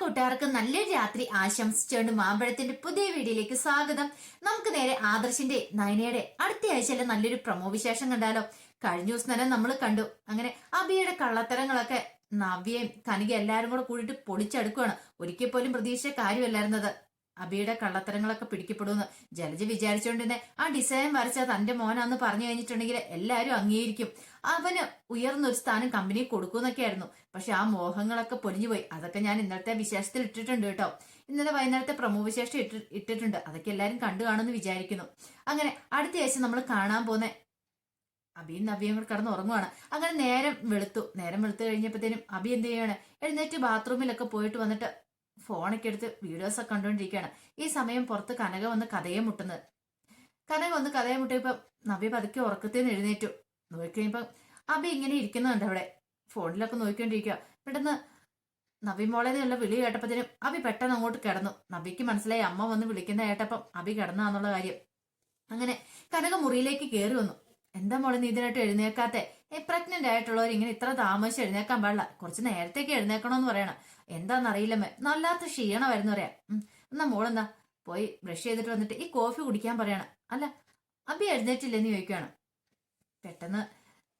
കൂട്ടുകാർക്ക് നല്ലൊരു രാത്രി ആശംസിച്ചുകൊണ്ട് മാമ്പഴത്തിന്റെ പുതിയ വീഡിയോയിലേക്ക് സ്വാഗതം. നമുക്ക് നേരെ ആദർശിന്റെ നയനയുടെ അടുത്ത ആഴ്ചയിലെ നല്ലൊരു പ്രമോ വിശേഷം കണ്ടാലോ? കഴിഞ്ഞ ദിവസം തന്നെ നമ്മൾ കണ്ടു. അങ്ങനെ അബിയുടെ കള്ളത്തരങ്ങളൊക്കെ നവ്യയും കനികയും എല്ലാരും കൂടെ കൂടിയിട്ട് പൊളിച്ചെടുക്കുകയാണ് ഒരിക്കൽ പോലും പ്രതീക്ഷിച്ച കാര്യമല്ലായിരുന്നത്. അബിയുടെ കള്ളത്തരങ്ങളൊക്കെ പിടിക്കപ്പെടുമെന്ന് ജലജ വിചാരിച്ചുകൊണ്ടിരുന്നെ ആ ഡിസൈൻ വരച്ച തന്റെ മോനാന്ന് പറഞ്ഞു കഴിഞ്ഞിട്ടുണ്ടെങ്കിൽ എല്ലാവരും അംഗീകരിക്കും. അവന് ഉയർന്നൊരു സ്ഥാനം കമ്പനി കൊടുക്കുമെന്നൊക്കെയായിരുന്നു. പക്ഷെ ആ മോഹങ്ങളൊക്കെ പൊലിഞ്ഞുപോയി. അതൊക്കെ ഞാൻ ഇന്നലത്തെ വിശേഷത്തിൽ ഇട്ടിട്ടുണ്ട് കേട്ടോ. ഇന്നലെ വൈകുന്നേരത്തെ പ്രമോ വിശേഷം ഇട്ടി ഇട്ടിട്ടുണ്ട്. അതൊക്കെ എല്ലാവരും കണ്ടു കാണുമെന്ന് വിചാരിക്കുന്നു. അങ്ങനെ അടുത്ത ആഴ്ച നമ്മൾ കാണാൻ പോകുന്ന അബിയും നബിയും കൂടെ കിടന്ന് ഉറങ്ങുവാണ്. അങ്ങനെ നേരം വെളുത്തു. നേരം വെളുത്തു കഴിഞ്ഞപ്പോഴത്തേനും അബി എന്ത് ചെയ്യാണ് എഴുന്നേറ്റ് ബാത്റൂമിലൊക്കെ പോയിട്ട് വന്നിട്ട് ഫോണൊക്കെ എടുത്ത് വീഡിയോസ് ഒക്കെ കണ്ടുകൊണ്ടിരിക്കുകയാണ് ഈ സമയം പുറത്ത് കനക വന്ന് കഥയെ മുട്ടുന്നത്. കനക വന്ന് കഥയെ മുട്ടിയപ്പോൾ നവ്യ പതുക്കെ ഉറക്കത്തിൽ നിന്ന് എഴുന്നേറ്റു. നോക്കിക്കഴിയുമ്പം അബി ഇങ്ങനെ ഇരിക്കുന്നുണ്ട് അവിടെ. ഫോണിലൊക്കെ നോക്കിക്കൊണ്ടിരിക്കുക പെട്ടെന്ന് നബി മോളെ എന്നുള്ള വിളി കേട്ടപ്പത്തിനും അബി പെട്ടെന്ന് അങ്ങോട്ട് കിടന്നു. നബിക്ക് മനസ്സിലായി അമ്മ വന്ന് വിളിക്കുന്ന കേട്ടപ്പം അബി കിടന്നാന്നുള്ള കാര്യം. അങ്ങനെ കനക മുറിയിലേക്ക് കയറി വന്നു. എന്താ മോളെ നീ എഴുന്നേക്കാത്തെ പ്രഗ്നന്റ് ആയിട്ടുള്ളവർ ഇങ്ങനെ ഇത്ര താമസിച്ച് എഴുന്നേക്കാൻ പാടില്ല. കുറച്ച് നേരത്തേക്ക് എഴുന്നേക്കണമെന്ന് പറയണം. എന്താണെന്നറിയില്ലമ്മേ നല്ലാത്ത ക്ഷീണം വരുന്ന പറയാം എന്നാ മോളെന്താ? പോയി ബ്രഷ് ചെയ്തിട്ട് വന്നിട്ട് ഈ കോഫി കുടിക്കാൻ പറയണം. അല്ല അബി എഴുന്നേറ്റില്ലെന്ന് ചോദിക്കുകയാണ് പെട്ടെന്ന്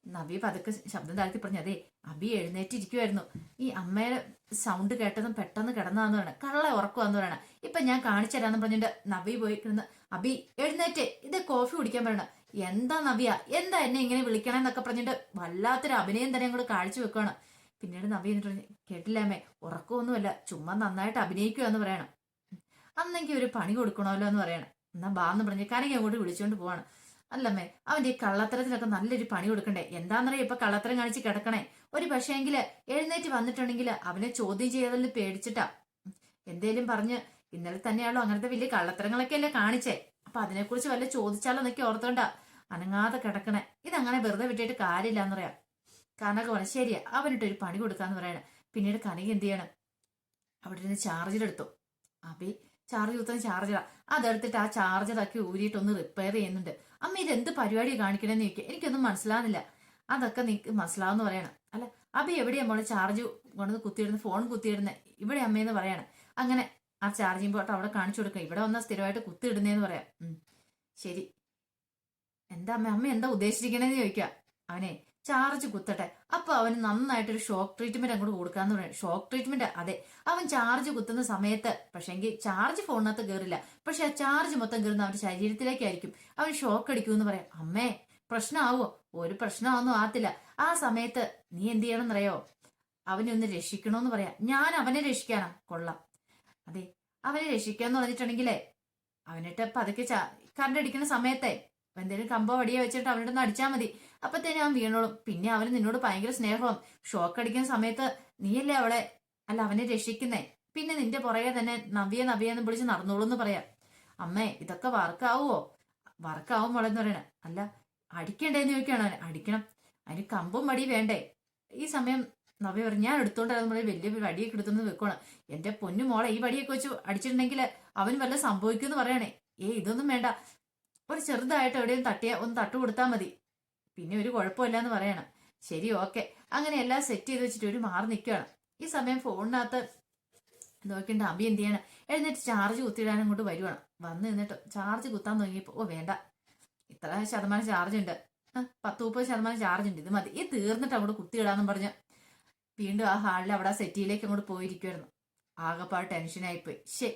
നബി പതുക്കെ ശബ്ദം താഴ്ത്തി പറഞ്ഞു അതെ അബി എഴുന്നേറ്റിരിക്കുമായിരുന്നു ഈ അമ്മയുടെ സൗണ്ട് കേട്ടതും പെട്ടെന്ന് കിടന്നാന്ന് പറയണം. കള്ള ഉറക്കുവാന്ന് പറയണം. ഇപ്പൊ ഞാൻ കാണിച്ചു തരാന്ന് പറഞ്ഞിട്ട് നബി പോയി കിടന്ന് അബി എഴുന്നേറ്റ്. ഇത് കോഫി കുടിക്കാൻ പറയണം. എന്താ നവ്യ? എന്താ എന്നെ ഇങ്ങനെ വിളിക്കണമെന്നൊക്കെ പറഞ്ഞിട്ട് വല്ലാത്തൊരു അഭിനയം തന്നെ കൂടെ കാഴ്ച വെക്കുകയാണ് പിന്നീട് നവ്യ എന്നിട്ട് പറഞ്ഞു കേട്ടില്ലാമേ ഉറക്കമൊന്നുമല്ല ചുമ്മാ നന്നായിട്ട് അഭിനയിക്കുക എന്ന് പറയണം. അന്നെങ്കിൽ ഒരു പണി കൊടുക്കണമല്ലോ എന്ന് പറയണം. എന്നാ ബാ എന്ന് പറഞ്ഞ് കനക അങ്ങോട്ട് വിളിച്ചുകൊണ്ട് പോവാണ്. അല്ലമ്മേ അവന്റെ ഈ കള്ളത്തരത്തിനൊക്കെ നല്ലൊരു പണി കൊടുക്കണ്ടേ? എന്താന്നറിയ ഇപ്പൊ കള്ളത്തരം കാണിച്ച് കിടക്കണേ? ഒരു പക്ഷേങ്കിൽ എഴുന്നേറ്റ് വന്നിട്ടുണ്ടെങ്കിൽ അവനെ ചോദ്യം ചെയ്തതിൽ പേടിച്ചിട്ടാ? എന്തേലും പറഞ്ഞ് ഇന്നലെ തന്നെയാണല്ലോ അങ്ങനത്തെ വലിയ കള്ളത്തരങ്ങളൊക്കെ അല്ലേ കാണിച്ചേ. അപ്പൊ അതിനെക്കുറിച്ച് വല്ല ചോദിച്ചാലോ എന്നൊക്കെ ഓർത്തോണ്ടാ അനങ്ങാതെ കിടക്കണേ. ഇതങ്ങനെ വെറുതെ വിട്ടിട്ട് കാര്യമില്ല എന്ന് പറയാം. കനക പറഞ്ഞു ശരിയാ അവനിട്ട് ഒരു പണി കൊടുക്കാന്ന് പറയണേ. പിന്നീട് കനക എന്ത് ചെയ്യണം? അവിടെ ഇരുന്ന് ചാർജർ എടുത്തു. അബി ചാർജ് കൊടുത്തത് ചാർജറാ അതെടുത്തിട്ട് ആ ചാർജറാക്കി ഊരിയിട്ട് ഒന്ന് റിപ്പയർ ചെയ്യുന്നുണ്ട്. അമ്മ ഇത് എന്ത് പരിപാടി കാണിക്കണമെന്ന് ചോദിക്കുക എനിക്കൊന്നും മനസ്സിലാവുന്നില്ല. അതൊക്കെ നിനക്ക് മനസ്സിലാവെന്ന് പറയണം. അല്ല അബി എവിടെയാ മോളെ ചാർജ് കൊണ്ടുവന്ന് കുത്തിയിടുന്ന? ഫോൺ കുത്തിയിടുന്നത് ഇവിടെ അമ്മയെന്ന് പറയണം. അങ്ങനെ ആ ചാർജിങ് പോട്ട് അവിടെ കാണിച്ചു കൊടുക്കുക. ഇവിടെ വന്നാൽ സ്ഥിരമായിട്ട് കുത്തി ഇടുന്നതെന്ന് പറയാം. ശരി. എന്താ അമ്മ അമ്മ എന്താ ഉദ്ദേശിച്ചിരിക്കണേന്ന് ചോദിക്കുക. അവനെ ചാർജ് കുത്തട്ടെ. അപ്പൊ അവന് നന്നായിട്ടൊരു ഷോക്ക് ട്രീറ്റ്മെന്റ് അങ്ങോട്ട് കൊടുക്കാന്ന് പറയാം. ഷോക്ക് ട്രീറ്റ്മെന്റ് അതെ. അവൻ ചാർജ് കുത്തുന്ന സമയത്ത് പക്ഷെങ്കിൽ ചാർജ് ഫോണിനകത്ത് കയറില്ല പക്ഷെ ആ ചാർജ് മൊത്തം കയറുന്ന അവന്റെ ശരീരത്തിലേക്കായിരിക്കും. അവൻ ഷോക്ക് അടിക്കുമെന്ന് പറയാം. അമ്മേ പ്രശ്നമാവോ ഒരു പ്രശ്നമൊന്നും ആത്തില്ല ആ സമയത്ത് നീ എന്ത് ചെയ്യണമെന്നറിയോ? അവനെ ഒന്ന് രക്ഷിക്കണമെന്ന് പറയാം. ഞാൻ അവനെ രക്ഷിക്കാനാ കൊള്ളാം. അതെ. അവനെ രക്ഷിക്കാന്ന് പറഞ്ഞിട്ടുണ്ടെങ്കിലേ അവനിട്ട് പതുക്കെ ചാ- കണ്ടടിക്കുന്ന സമയത്തെ എന്തെങ്കിലും കമ്പോ വടിയോ വെച്ചിട്ട് അവനോട് ഒന്ന് അടിച്ചാൽ മതി. അപ്പത്തേനും അവൻ വീണോളും. പിന്നെ അവന് നിന്നോട് ഭയങ്കര സ്നേഹവും ഷോക്ക് അടിക്കുന്ന സമയത്ത് നീയല്ലേ അവളെ? അല്ല അവനെ രക്ഷിക്കുന്നേ. പിന്നെ നിന്റെ പുറകെ തന്നെ നവ്യ നവ്യ എന്ന് വിളിച്ച് നടന്നോളൂ എന്ന് പറയാം. അമ്മേ ഇതൊക്കെ വർക്കാവോ വർക്കാവും മോളെന്ന് പറയണ. അല്ല അടിക്കണ്ടേന്ന് ചോദിക്കുകയാണ് അടിക്കണം. അതിന് കമ്പും മടി വേണ്ടേ? ഈ സമയം നവ്യ പറഞ്ഞു ഞാൻ എടുത്തോണ്ടായിരുന്നു പറഞ്ഞ് വലിയ വടിയൊക്കെ എടുത്തുനിന്ന് വെക്കണം എന്റെ പൊന്നു മോളെ ഈ വടിയൊക്കെ വെച്ച് അടിച്ചിട്ടുണ്ടെങ്കിൽ അവന് വല്ല സംഭവിക്കുമെന്ന് പറയണേ. ഏ ഇതൊന്നും വേണ്ട. ഒരു ചെറുതായിട്ട് എവിടെയും തട്ടിയ ഒന്ന് തട്ടു കൊടുത്താൽ മതി. പിന്നെ ഒരു കുഴപ്പമില്ല എന്ന് പറയണം. ശരി ഓക്കെ. അങ്ങനെ എല്ലാം സെറ്റ് ചെയ്ത് വെച്ചിട്ട് ഒരു മാറി നിൽക്കുകയാണ് ഈ സമയം ഫോണിനകത്ത് നോക്കിയിട്ട് അബി എന്ത് ചെയ്യണം? എഴുന്നേറ്റ് ചാർജ് കുത്തിയിടാൻ അങ്ങോട്ട് വരുവാണ്. വന്ന് നിന്നിട്ട് ചാർജ് കുത്താൻ തുടങ്ങിയപ്പോൾ ഓ വേണ്ട. ഇത്ര ശതമാനം ചാർജ് ഉണ്ട്. പത്ത് മുപ്പത് ശതമാനം ചാർജ് ഉണ്ട്. ഇത് മതി. ഈ തീർന്നിട്ട് അങ്ങോട്ട് കുത്തിയിടാന്നും പറഞ്ഞ് വീണ്ടും ആ ഹാളിൽ അവിടെ സെറ്റിയിലേക്ക് അങ്ങോട്ട് പോയിരിക്കുമായിരുന്നു ആകെപ്പാട് ടെൻഷനായിപ്പോയി ശേ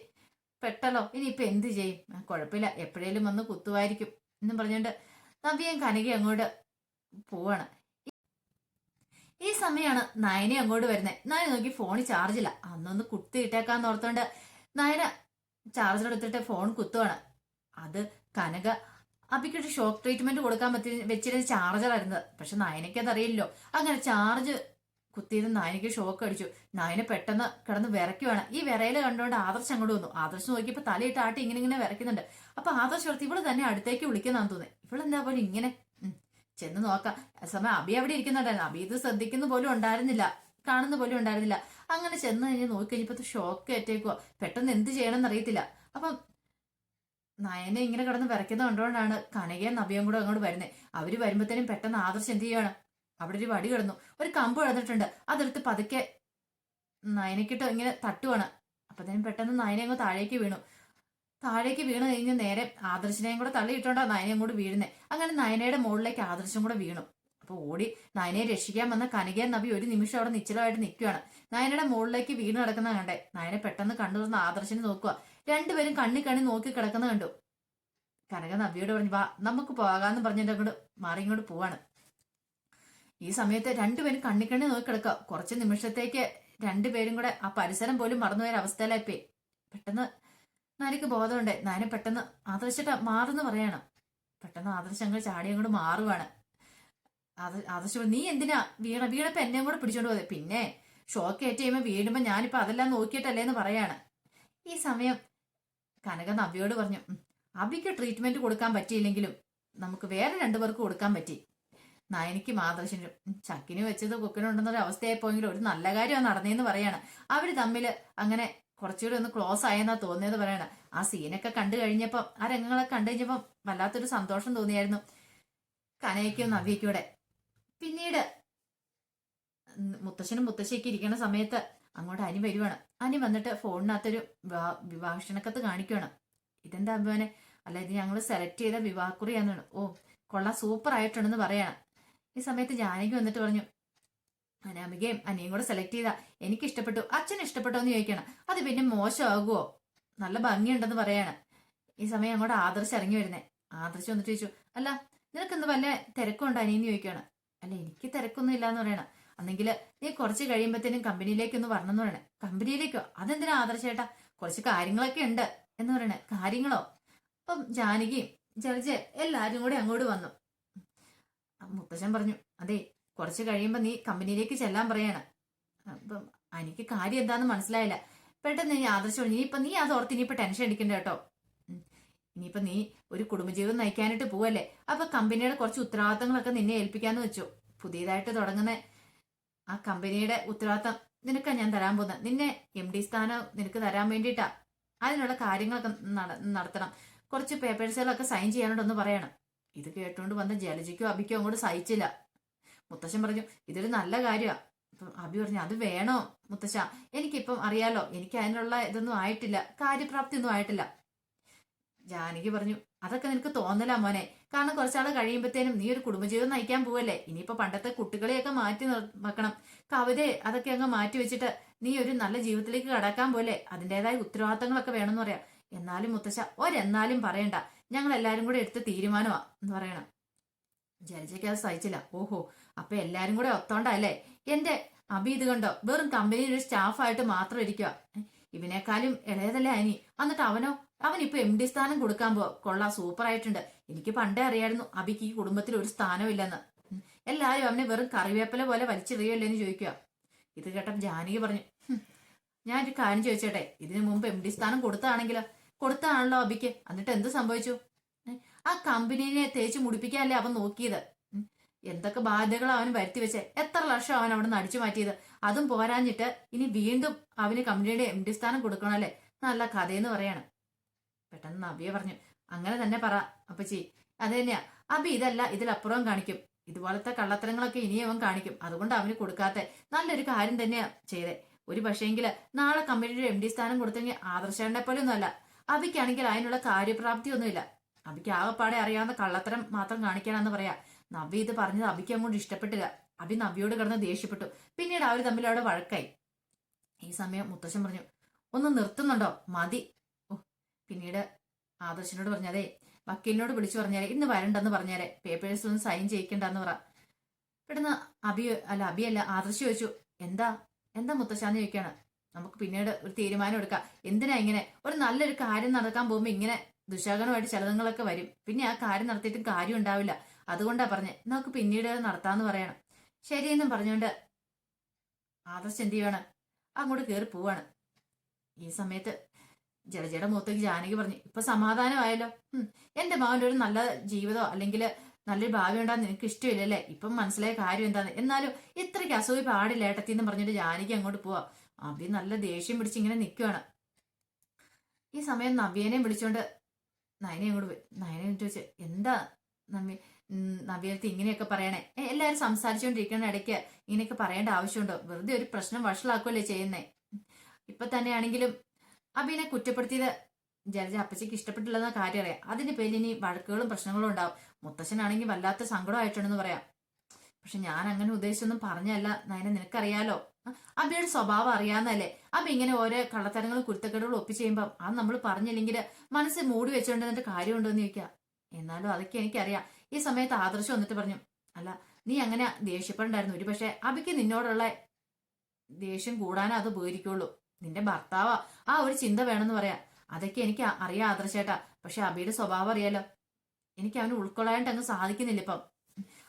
പെട്ടല്ലോ. ഇനിയിപ്പോൾ എന്ത് ചെയ്യും? കുഴപ്പമില്ല. എപ്പോഴേലും വന്ന് കുത്തുമായിരിക്കും എന്നും പറഞ്ഞുകൊണ്ട് നവ്യയും കനകയും അങ്ങോട്ട് പോവാണ്. ഈ സമയമാണ് നയനെ അങ്ങോട്ട് വരുന്നത് നയന നോക്കി ഫോണിൽ ചാർജില്ല അന്നൊന്ന് കുത്തി ഇട്ടേക്കാന്ന് ഓർത്തോണ്ട് നയന ചാർജർ എടുത്തിട്ട് ഫോൺ കുത്തുവാണ്. അത് കനക അപ്പിക്കൊരു ഷോക്ക് ട്രീറ്റ്മെന്റ് കൊടുക്കാൻ പറ്റി വെച്ചിരുന്ന ചാർജർ ആയിരുന്നത് പക്ഷെ നയനയ്ക്ക് അതറിയില്ലല്ലോ അങ്ങനെ ചാർജ് കുത്തിയത് നായനക്ക് ഷോക്ക് അടിച്ചു. നായനെ പെട്ടെന്ന് കിടന്ന് വിറയ്ക്കുവാണ്. ഈ വിറയിൽ കണ്ടുകൊണ്ട് ആദർശ് അങ്ങോട്ട് വന്നു. ആദർശ് നോക്കിയപ്പോ തലയിട്ട് ആട്ടി ഇങ്ങനെ ഇങ്ങനെ വിറയ്ക്കുന്നുണ്ട്. അപ്പൊ ആദർശ് ഓർത്ത് ഇവൾ തന്നെ അടുത്തേക്ക് വിളിക്കുന്നതാന്ന് തോന്നി എന്താ പോലെ ഇങ്ങനെ ചെന്ന് നോക്കാം. സമയം അബി അവിടെ ഇരിക്കുന്നുണ്ടായിരുന്നു. അബി ഇത് ശ്രദ്ധിക്കുന്ന പോലും ഉണ്ടായിരുന്നില്ല. കാണുന്ന പോലും ഉണ്ടായിരുന്നില്ല. അങ്ങനെ ചെന്ന് കഴിഞ്ഞ് നോക്കി കഴിഞ്ഞപ്പോ ഷോക്ക് ഏറ്റേക്കുവാ. പെട്ടെന്ന് എന്ത് ചെയ്യണമെന്ന് അറിയത്തില്ല. അപ്പം നയനെ ഇങ്ങനെ കിടന്ന് വിറയ്ക്കുന്നത് കണ്ടുകൊണ്ടാണ് കനകയും നബിയും കൂടെ അങ്ങോട്ട് വരുന്നത് അവർ വരുമ്പോഴത്തേനും പെട്ടെന്ന് ആദർശം എന്ത് ചെയ്യാണ് അവിടെ ഒരു വടി കിടന്നു. ഒരു കമ്പ് കിടന്നിട്ടുണ്ട്. അതെടുത്ത് പതുക്കെ നയനക്കിട്ട് ഇങ്ങനെ തട്ടുവാണ്. അപ്പത്തേനും പെട്ടെന്ന് നയനെ അങ്ങ് താഴേക്ക് വീണു. താഴേക്ക് വീണു കഴിഞ്ഞ് നേരെ ആദർശിനെയും കൂടെ തള്ളിയിട്ടുണ്ടോ നയനയും കൂടെ വീഴുന്നത് അങ്ങനെ നയനയുടെ മുകളിലേക്ക് ആദർശം കൂടെ വീണു. അപ്പൊ ഓടി നയനയെ രക്ഷിക്കാൻ വന്ന കനകയെ നബി ഒരു നിമിഷം അവിടെ നിശ്ചലമായിട്ട് നിൽക്കുകയാണ് നയനയുടെ മുകളിലേക്ക് വീണ് കിടക്കുന്ന കണ്ടേ. നയനെ പെട്ടെന്ന് കണ്ടു തുറന്ന് ആദർശിനെ നോക്കുക രണ്ടുപേരും കണ്ണി കണ്ണി നോക്കി കിടക്കുന്ന കണ്ടു. കനക നബിയോട് പറഞ്ഞു വാ നമുക്ക് പോകാന്ന് പറഞ്ഞിട്ട് അങ്ങോട്ട് മാറി ഇങ്ങോട്ട് പോവാണ്. ഈ സമയത്ത് രണ്ടുപേരും കണ്ണിക്കണ്ണി നോക്കി കിടക്കുക. കുറച്ച് നിമിഷത്തേക്ക് രണ്ടുപേരും കൂടെ ആ പരിസരം പോലും മറന്നുപോയ അവസ്ഥയിലായിപ്പോയി. പെട്ടെന്ന് നാനിക്ക് ബോധമുണ്ട്. നാനെ പെട്ടെന്ന് ആദർശിട്ട് മാറുന്നു പറയണം. പെട്ടെന്ന് ആദർശം അങ്ങ് ചാടി അങ്ങോട്ട് മാറുവാണ്. ആദ- ആദർശം നീ എന്തിനാ വീണ വീണപ്പോ എന്നെയും കൂടെ പിടിച്ചോണ്ട് പോയത്? പിന്നെ ഷോക്ക് ഏറ്റ് ചെയ്യുമ്പോ വീഴുമ്പോ ഞാനിപ്പോ അതെല്ലാം നോക്കിയിട്ടല്ലേ എന്ന് പറയാണ്. ഈ സമയം കനക നവ്യോട് പറഞ്ഞു "ഉം, അബിക്ക് ട്രീറ്റ്മെന്റ് കൊടുക്കാൻ പറ്റിയില്ലെങ്കിലും നമുക്ക് വേറെ രണ്ടുപേർക്ക് കൊടുക്കാൻ പറ്റി. നയനിക്കും ഉം, ചക്കിന് വെച്ചത് കുക്കിനുണ്ടെന്നൊരു അവസ്ഥയായി പോയെങ്കിലും ഒരു നല്ല കാര്യമാണ് നടന്നതെന്ന് പറയാണ്. അവർ തമ്മിൽ അങ്ങനെ കുറച്ചുകൂടി ഒന്ന് ക്ലോസ് ആയെന്നാ തോന്നിയത് പറയാണ്. ആ സീനൊക്കെ കണ്ടു കഴിഞ്ഞപ്പം ആ രംഗങ്ങളൊക്കെ കണ്ടു കഴിഞ്ഞപ്പം വല്ലാത്തൊരു സന്തോഷം തോന്നിയായിരുന്നു. കനയ്ക്കും നവ്യയ്ക്കൂടെ. പിന്നീട് മുത്തശ്ശനും മുത്തശ്ശിയൊക്കെ ഇരിക്കുന്ന സമയത്ത് അങ്ങോട്ട് അനി വരുവാണ്. അനി വന്നിട്ട് ഫോണിനകത്തൊരു വിവാ- വിവാഹക്ഷണക്കത്ത് കാണിക്കുവാണ്. ഇതെന്താ അഭിമാനെ? അല്ല ഇത് ഞങ്ങൾ സെലക്ട് ചെയ്ത വിവാഹക്കുറിയാന്നാണ്. ഓ കൊള്ളാം സൂപ്പർ ആയിട്ടുണ്ടെന്ന് പറയാണ്. ഈ സമയത്ത് ജാനകി വന്നിട്ട് പറഞ്ഞു അനാമികയും അനിയും കൂടെ സെലക്ട് ചെയ്താ. എനിക്ക് ഇഷ്ടപ്പെട്ടു. അച്ഛൻ ഇഷ്ടപ്പെട്ടോ എന്ന് ചോദിക്കണം. അത് പിന്നെ മോശമാകുമോ നല്ല ഭംഗിയുണ്ടെന്ന് പറയാണ്. ഈ സമയം അങ്ങോട്ട് ആദർശ് ഇറങ്ങി വരുന്നേ. ആദർശ് വന്നിട്ട് ചോദിച്ചു അല്ല നിനക്കെന്ത് വല്ല തിരക്കുണ്ടോ അനിയെന്ന് ചോദിക്കുകയാണ്? അല്ല എനിക്ക് തിരക്കൊന്നും ഇല്ലാന്ന് പറയണം. അന്നെങ്കിൽ നീ കുറച്ച് കഴിയുമ്പോഴത്തേനും കമ്പനിയിലേക്ക് ഒന്ന് വരണം എന്ന് പറയണേ. കമ്പനിയിലേക്കോ അതെന്തിനാ ആദർശേട്ടാ കുറച്ച് കാര്യങ്ങളൊക്കെ ഉണ്ട് എന്ന് പറയണേ. കാര്യങ്ങളോ? അപ്പം ജാനകിയും ജലജ എല്ലാവരും കൂടെ അങ്ങോട്ട് വന്നു. മുത്തശ്ശൻ പറഞ്ഞു അതെ കുറച്ച് കഴിയുമ്പോൾ നീ കമ്പനിയിലേക്ക് ചെല്ലാൻ പറയാണ്. അപ്പം എനിക്ക് കാര്യം എന്താന്ന് മനസ്സിലായില്ല. പെട്ടെന്ന് നീ ആദർശം ഇനിയിപ്പൊ നീ അത് ഓർത്ത് ഇനിയിപ്പോൾ ടെൻഷൻ അടിക്കണ്ട കേട്ടോ. ഇനിയിപ്പം നീ ഒരു കുടുംബജീവിതം നയിക്കാനായിട്ട് പോവല്ലേ? അപ്പൊ കമ്പനിയുടെ കുറച്ച് ഉത്തരവാദിത്തങ്ങളൊക്കെ നിന്നെ ഏൽപ്പിക്കാന്ന് വെച്ചു. പുതിയതായിട്ട് തുടങ്ങുന്ന ആ കമ്പനിയുടെ ഉത്തരവാദിത്തം നിനക്കാ ഞാൻ തരാൻ പോകുന്നത് നിന്നെ എം ഡി സ്ഥാനം നിനക്ക് തരാൻ വേണ്ടിയിട്ടാ. അതിനുള്ള കാര്യങ്ങളൊക്കെ നട- നടത്തണം. കുറച്ച് പേപ്പേഴ്സുകളൊക്കെ സൈൻ ചെയ്യാനുണ്ടെന്ന് പറയണം. ഇത് കേട്ടുകൊണ്ട് വന്ന ജലജിക്കോ അബിക്കോ അങ്ങോട്ട് സഹിച്ചില്ല. മുത്തശ്ശൻ പറഞ്ഞു ഇതൊരു നല്ല കാര്യമാണ് അപ്പം അബി പറഞ്ഞു അത് വേണോ മുത്തശ്ശ? എനിക്കിപ്പം അറിയാലോ എനിക്ക് അതിനുള്ള ഇതൊന്നും ആയിട്ടില്ല കാര്യപ്രാപ്തി ഒന്നും ആയിട്ടില്ല. ജാനകി പറഞ്ഞു അതൊക്കെ നിനക്ക് തോന്നല മോനെ. കാരണം കുറച്ചാൾ കഴിയുമ്പോഴത്തേനും നീ ഒരു കുടുംബജീവിതം നയിക്കാൻ പോവല്ലേ. ഇനിയിപ്പോ പണ്ടത്തെ കുട്ടികളെയൊക്കെ മാറ്റി വെക്കണം. കവിത അതൊക്കെ അങ്ങ് മാറ്റി വെച്ചിട്ട് നീ ഒരു നല്ല ജീവിതത്തിലേക്ക് കടക്കാൻ പോലെ. അതിന്റെതായ ഉത്തരവാദിത്തങ്ങളൊക്കെ വേണമെന്ന് പറയാം. എന്നാലും മുത്തശ്ശ ഒരെന്നാലും പറയണ്ട. ഞങ്ങൾ എല്ലാരും കൂടെ എടുത്ത തീരുമാനമാ എന്ന് പറയണം. ജലജയ്ക്ക് അത് സഹിച്ചില്ല. ഓഹോ അപ്പൊ എല്ലാരും കൂടെ ഒത്തോണ്ടല്ലേ എന്റെ അഭി ഇത് കണ്ടോ? വെറും കമ്പനിയിൽ ഒരു സ്റ്റാഫായിട്ട് മാത്രം ഇരിക്കുക ഇവനേക്കാളും ഇളയതല്ലേ അനി? എന്നിട്ട് അവനോ? അവൻ ഇപ്പൊ എം ഡി സ്ഥാനം കൊടുക്കാൻ പോ കൊള്ളാം സൂപ്പർ ആയിട്ടുണ്ട് എനിക്ക് പണ്ടേ അറിയായിരുന്നു അബിക്ക് ഈ കുടുംബത്തിൽ ഒരു സ്ഥാനമില്ലെന്ന്. എല്ലാരും അവനെ വെറും കറിവേപ്പില പോലെ വലിച്ചെറിയല്ലേ എന്ന് ചോദിക്കുക ഇത് കേട്ടപ്പോൾ ജാനകി പറഞ്ഞു ഞാൻ ഞാനൊരു കാര്യം ചോദിച്ചോട്ടെ? ഇതിനു മുമ്പ് എം ഡി സ്ഥാനം കൊടുത്താണെങ്കിലോ കൊടുത്താണല്ലോ അബിക്ക്. എന്നിട്ട് എന്ത് സംഭവിച്ചു? ആ കമ്പനീനെ തേച്ച് മുടിപ്പിക്കാനല്ലേ അവൻ നോക്കിയത്. എന്തൊക്കെ ബാധ്യതകൾ അവൻ വരുത്തി വെച്ചേ. എത്ര ലക്ഷം അവൻ അവിടെ നിന്ന് അടിച്ചു മാറ്റിയത്. അതും പോരാഞ്ഞിട്ട് ഇനി വീണ്ടും അവന് കമ്പനിയുടെ എം ഡി സ്ഥാനം കൊടുക്കണമല്ലേ നല്ല കഥയെന്ന് പറയാണ്. പെട്ടെന്ന് നബിയ പറഞ്ഞു അങ്ങനെ തന്നെ പറ അപ്പച്ചി. അത് തന്നെയാ. അബി ഇതല്ല ഇതിലപ്പുറം കാണിക്കും. ഇതുപോലത്തെ കള്ളത്തരങ്ങളൊക്കെ ഇനിയും അവൻ കാണിക്കും. അതുകൊണ്ട് അവന് കൊടുക്കാത്ത. നല്ലൊരു കാര്യം തന്നെയാ ചെയ്തേ. ഒരു പക്ഷേങ്കിൽ നാളെ കമ്പനിയുടെ എം ഡി സ്ഥാനം കൊടുത്തെങ്കിൽ ആദർശേണ്ടെ പോലെ അബിക്കാണെങ്കിൽ അതിനുള്ള കാര്യപ്രാപ്തി ഒന്നുമില്ല അബിക്ക് ആകെപ്പാടെ അറിയാവുന്ന കള്ളത്തരം മാത്രം കാണിക്കാനാന്ന് പറയാ. നവ്യ ഇത് പറഞ്ഞത് അബിക്ക് അങ്ങോട്ട് ഇഷ്ടപ്പെട്ടില്ല. അബി നവ്യോട് കിടന്ന് ദേഷ്യപ്പെട്ടു. പിന്നീട് അവർ തമ്മിൽ അവിടെ വഴക്കായി. ഈ സമയം മുത്തശ്ശൻ പറഞ്ഞു ഒന്ന് നിർത്തുന്നുണ്ടോ? മതി. ഓ പിന്നീട് ആദർശനോട് പറഞ്ഞതേ വക്കീലിനോട് വിളിച്ചു പറഞ്ഞാലേ ഇന്ന് വരണ്ടെന്ന് പറഞ്ഞാലേ പേപ്പേഴ്സ് ഒന്ന് സൈൻ ചെയ്യിക്കണ്ടെന്ന് പറ. പെട്ടെന്ന് അബി അല്ല അബി അല്ല ആദർശ് ചോദിച്ചു എന്താ? എന്താ മുത്തശ്ശാന്ന് ചോദിക്കാണ്? നമുക്ക് പിന്നീട് ഒരു തീരുമാനം എടുക്കാം. എന്തിനാ ഇങ്ങനെ ഒരു നല്ലൊരു കാര്യം നടക്കാൻ പോകുമ്പോൾ ഇങ്ങനെ ദുശാകനമായിട്ട് ചിലതങ്ങളൊക്കെ വരും. പിന്നെ ആ കാര്യം നടത്തിയിട്ടും കാര്യം ഉണ്ടാവില്ല. അതുകൊണ്ടാ പറഞ്ഞു നമുക്ക് പിന്നീട് നടത്താന്ന് പറയണം. ശരിയെന്നും പറഞ്ഞുകൊണ്ട് ആദർശ് എന്ത് ചെയ്യണം അങ്ങോട്ട് കയറി പോവാണ്. ഈ സമയത്ത് ജലജയുടെ മുഖത്തേക്ക് ജാനകി പറഞ്ഞു ഇപ്പൊ സമാധാനമായല്ലോ. എന്റെ മകന്റെ ഒരു നല്ല ജീവിതമോ അല്ലെങ്കിൽ നല്ലൊരു ഭാവി ഉണ്ടാകുന്ന നിനക്ക് ഇഷ്ടമില്ലല്ലേ? ഇപ്പം മനസ്സിലായ കാര്യം എന്താണ് എന്നാലും ഇത്രയ്ക്ക് അസൂയ പാടില്ല ഏട്ടത്തിന്ന് പറഞ്ഞിട്ട് ജാനകി അങ്ങോട്ട് പോവാ. അബി നല്ല ദേഷ്യം പിടിച്ച് ഇങ്ങനെ നിൽക്കുവാണ് ഈ സമയം നവ്യേനെ വിളിച്ചോണ്ട് നയനെ അങ്ങോട്ട് നയനെ ചോദിച്ചു എന്താ ഉം, നവ്യത്ത് ഇങ്ങനെയൊക്കെ പറയണേ? എല്ലാവരും സംസാരിച്ചുകൊണ്ടിരിക്കുന്ന ഇടയ്ക്ക് ഇങ്ങനെയൊക്കെ പറയേണ്ട ആവശ്യമുണ്ടോ? വെറുതെ ഒരു പ്രശ്നം വഷളാക്കുമല്ലേ ചെയ്യുന്നേ? ഇപ്പൊ തന്നെയാണെങ്കിലും അബിനെ കുറ്റപ്പെടുത്തിയത് ജലജ അപ്പച്ചയ്ക്ക് ഇഷ്ടപ്പെട്ടില്ലെന്ന കാര്യം അറിയാം. അതിന്റെ പേരിൽ ഇനി വഴക്കുകളും പ്രശ്നങ്ങളും ഉണ്ടാവും. മുത്തശ്ശനാണെങ്കിൽ വല്ലാത്ത സങ്കടമായിട്ടുണ്ടെന്ന് പറയാം. പക്ഷെ ഞാൻ അങ്ങനെ ഉദ്ദേശിച്ചൊന്നും പറഞ്ഞല്ല. നയനെ നിനക്കറിയാലോ? അബിയുടെ സ്വഭാവം അറിയാന്നല്ലേ? അബി ഇങ്ങനെ ഓരോ കള്ളത്തരങ്ങളും കുരുത്തക്കേടുകളും ഒപ്പിച്ച് ചെയ്യുമ്പോൾ അത് നമ്മൾ പറഞ്ഞില്ലെങ്കിൽ മനസ്സ് മൂടി വെച്ചുകൊണ്ടിരുന്നിട്ട് കാര്യമുണ്ടോ എന്ന് ചോദിക്കാം. എന്നാലും അതൊക്കെ എനിക്കറിയാം. ഈ സമയത്ത് ആദർശം വന്നിട്ട് പറഞ്ഞു അല്ല നീ അങ്ങനെ ദേഷ്യപ്പെടണ്ടായിരുന്നു. ഒരു പക്ഷെ അബിക്ക് നിന്നോടുള്ള ദേഷ്യം കൂടാനേ അത് ഉപകരിക്കുള്ളൂ. നിന്റെ ഭർത്താവാ. ആ ഒരു ചിന്ത വേണമെന്ന് പറയാം. അതൊക്കെ എനിക്ക് അറിയാം ആദർശേട്ടാ. പക്ഷെ അബിയുടെ സ്വഭാവം അറിയാലോ? എനിക്ക് അവന് ഉൾക്കൊള്ളാനായിട്ട് അങ്ങ് സാധിക്കുന്നില്ല ഇപ്പം.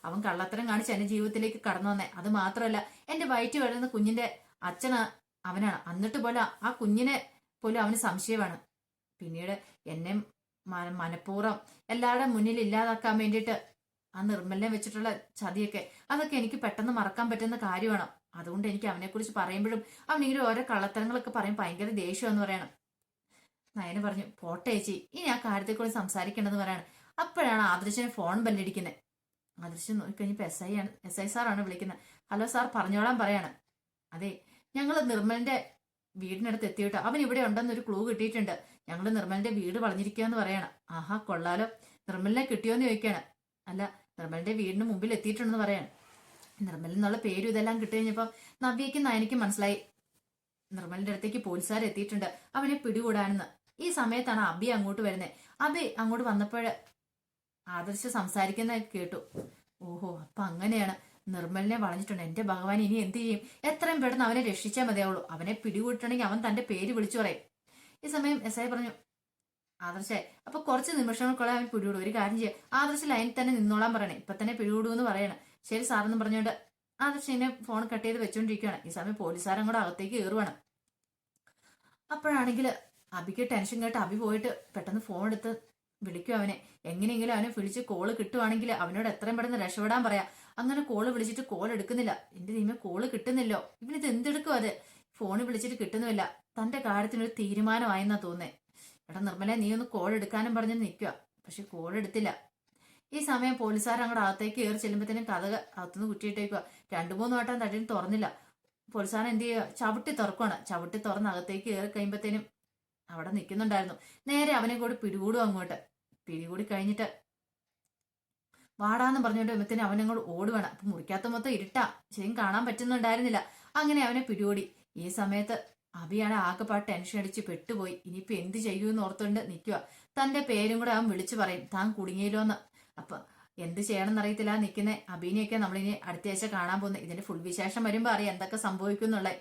അവൻ കള്ളത്തരം കാണിച്ച് എന്റെ ജീവിതത്തിലേക്ക് കടന്നു വന്നേ. അത് മാത്രമല്ല എന്റെ വയറ്റ് വരുന്ന കുഞ്ഞിന്റെ അച്ഛന് അവനാണ്. എന്നിട്ട് പോലെ ആ കുഞ്ഞിനെ പോലും അവന് സംശയമാണ്. പിന്നീട് എന്നെ മന- മനഃപൂർവം എല്ലാവരുടെ മുന്നിൽ ഇല്ലാതാക്കാൻ വേണ്ടിയിട്ട് ആ നിർമ്മല്യം വെച്ചിട്ടുള്ള ചതിയൊക്കെ അതൊക്കെ എനിക്ക് പെട്ടെന്ന് മറക്കാൻ പറ്റുന്ന കാര്യമാണ്. അതുകൊണ്ട് എനിക്ക് അവനെക്കുറിച്ച് പറയുമ്പോഴും അവൻ ഇങ്ങനെ ഓരോ കള്ളത്തരങ്ങളൊക്കെ പറയും. ഭയങ്കര ദേഷ്യം എന്ന് പറയണം. നയന പറഞ്ഞു പോട്ടേച്ചി ഇനി ആ കാര്യത്തെക്കുറിച്ച് സംസാരിക്കേണ്ടെന്ന് പറയാണ്. അപ്പോഴാണ് ആദർശന് ഫോൺ ബെല്ലടിക്കുന്നത് ആദർശം നോക്കിക്കഴിഞ്ഞപ്പോൾ എസ് ഐ ആണ് എസ് ഐ സാറാണ് വിളിക്കുന്നത്. ഹലോ സാർ പറഞ്ഞോളാൻ പറയാണ്. അതെ ഞങ്ങൾ നിർമ്മലിന്റെ വീടിനടുത്ത് എത്തിയിട്ട് അവൻ ഇവിടെ ഉണ്ടെന്നൊരു ക്ലൂ കിട്ടിയിട്ടുണ്ട്. ഞങ്ങൾ നിർമ്മലിന്റെ വീട് വളഞ്ഞിരിക്കുക എന്ന് പറയാണ്. ആഹാ കൊള്ളാലോ. നിർമ്മലിനെ കിട്ടിയോന്ന് ചോദിക്കാണ്. അല്ല നിർമ്മലിന്റെ വീടിന് മുമ്പിൽ എത്തിയിട്ടുണ്ടെന്ന് പറയാണ്. നിർമ്മൽ എന്നുള്ള പേരും ഇതെല്ലാം കിട്ടി കഴിഞ്ഞപ്പോൾ നവ്യയ്ക്ക് നയനിക്ക് മനസ്സിലായി. നിർമ്മലിന്റെ അടുത്തേക്ക് പോലീസുകാർ എത്തിയിട്ടുണ്ട്. അവനെ പിടികൂടാനെന്ന്. ഈ സമയത്താണ് അബി അങ്ങോട്ട് വരുന്നത് അബി അങ്ങോട്ട് വന്നപ്പോൾ ആദർശ് സംസാരിക്കുന്നത് കേട്ടു. ഓഹോ അപ്പൊ അങ്ങനെയാണ്. നിർമ്മലിനെ വളഞ്ഞിട്ടുണ്ട്. എന്റെ ഭഗവാൻ ഇനി എന്ത് ചെയ്യും? എത്രയും പെട്ടെന്ന് അവനെ രക്ഷിച്ചാൽ മതിയാവുള്ളൂ. അവനെ പിടികൂട്ടണമെങ്കിൽ അവൻ തന്റെ പേര് വിളിച്ചു പറയും. ഈ സമയം എസ് ഐ പറഞ്ഞു ആദർശേ അപ്പൊ കുറച്ച് നിമിഷങ്ങൾക്കുള്ള അവൻ പിടികൂടും. ഒരു കാര്യം ചെയ്യാം. ആദർശ് ലൈനിൽ തന്നെ നിന്നോളാൻ പറയണേ. ഇപ്പൊ തന്നെ പിടികൂടുമെന്ന് പറയണം. ശരി സാറെന്ന് പറഞ്ഞുകൊണ്ട് ആദർശ് ഇങ്ങനെ ഫോൺ കട്ട് ചെയ്ത് വെച്ചോണ്ടിരിക്കുകയാണ് ഈ സമയം പോലീസുകാരും കൂടെ അകത്തേക്ക് കയറുവാണ് അപ്പോഴാണെങ്കിൽ അബിക്ക് ടെൻഷൻ കേട്ട് അബി പോയിട്ട് പെട്ടെന്ന് ഫോൺ എടുത്ത് വിളിക്കും അവനെ. എങ്ങനെയെങ്കിലും അവനെ വിളിച്ച് കോൾ കിട്ടുവാണെങ്കിൽ അവനോട് എത്രയും പെട്ടെന്ന് രക്ഷപ്പെടാൻ പറയാം. അങ്ങനെ കോൾ വിളിച്ചിട്ട് കോൾ എടുക്കുന്നില്ല. എന്റെ ദൈവം കോൾ കിട്ടുന്നില്ലോ. ഇവനിത് എന്തെടുക്കും അത്? ഫോണിൽ വിളിച്ചിട്ട് കിട്ടുന്നുമില്ല. തന്റെ കാര്യത്തിനൊരു തീരുമാനമായെന്നാ തോന്നേ എടാ നിർമ്മല നീ ഒന്ന് കോൾ എടുക്കാനും പറഞ്ഞ് നിൽക്കുക. പക്ഷെ കോൾ എടുത്തില്ല. ഈ സമയം പോലീസുകാർ അങ്ങോട്ട് അകത്തേക്ക് കയറി ചെല്ലുമ്പോഴത്തേനും കഥ അകത്തുനിന്ന് കുറ്റിയിട്ടേക്കുക രണ്ടു മൂന്ന് വട്ടം തട്ടിന് തുറന്നില്ല. പോലീസുകാരൻ എന്ത് ചെയ്യുക ചവിട്ടി തുറക്കുവാണ്. ചവിട്ടി തുറന്ന് അകത്തേക്ക് കയറി കഴിയുമ്പോഴത്തേനും അവിടെ നിൽക്കുന്നുണ്ടായിരുന്നു. നേരെ അവനെ കൂടി പിടികൂടും അങ്ങോട്ട്. പിടികൂടി കഴിഞ്ഞിട്ട്. വാടാന്ന് പറഞ്ഞുകൊണ്ട് വിമത്തിന് അവനങ്ങോട് ഓടുവാണ്. അപ്പൊ മുറിക്കാത്ത മൊത്തം ഇരുട്ടാ. ശരിക്കും കാണാൻ പറ്റുന്നുണ്ടായിരുന്നില്ല. അങ്ങനെ അവനെ പിടികൂടി. ഈ സമയത്ത് അഭിയാണ് ആകെപ്പാട് ടെൻഷൻ അടിച്ച് പെട്ടുപോയി. ഇനിയിപ്പൊ എന്ത് ചെയ്യുമെന്ന് ഓർത്തുകൊണ്ട് നിൽക്കുക തന്റെ പേരും കൂടെ അവൻ വിളിച്ചു പറയും. താൻ കുടുങ്ങിയല്ലോന്ന്. അപ്പൊ എന്ത് ചെയ്യണമെന്ന് എന്നറിയത്തില്ല നിൽക്കുന്ന അഭിനെയൊക്കെ നമ്മളിനി അടുത്ത ആഴ്ച കാണാൻ പോകുന്നത് ഇതിന്റെ ഫുൾ വിശേഷം വരുമ്പോ അറിയാം എന്തൊക്കെ സംഭവിക്കുന്നുള്ളത്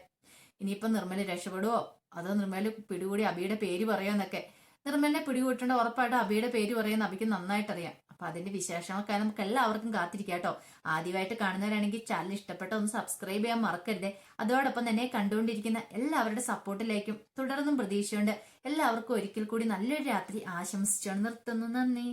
ഇനിയിപ്പം നിർമ്മൽ രക്ഷപ്പെടുവോ? അതോ നിർമ്മൽ പിടികൂടി അബിയുടെ പേര് പറയുമെന്നൊക്കെ നിർമ്മലിനെ പിടികൂട്ടേണ്ട ഉറപ്പായിട്ട് അബിയുടെ പേര് പറയുന്ന അബിക്ക് നന്നായിട്ട് അറിയാം അപ്പൊ അതിന്റെ വിശേഷമൊക്കെ നമുക്ക് എല്ലാവർക്കും കാത്തിരിക്കാം കേട്ടോ. ആദ്യമായിട്ട് കാണുന്നവരാണെങ്കിൽ ചാനൽ ഇഷ്ടപ്പെട്ട ഒന്ന് സബ്സ്ക്രൈബ് ചെയ്യാൻ മറക്കരുത്. അതോടൊപ്പം തന്നെ കണ്ടുകൊണ്ടിരിക്കുന്ന എല്ലാവരുടെ സപ്പോർട്ടിലേക്കും തുടർന്നും പ്രതീക്ഷയുണ്ട്. എല്ലാവർക്കും ഒരിക്കൽ കൂടി നല്ലൊരു രാത്രി ആശംസിച്ചുകൊണ്ട് നിർത്തുന്നു. നന്ദി.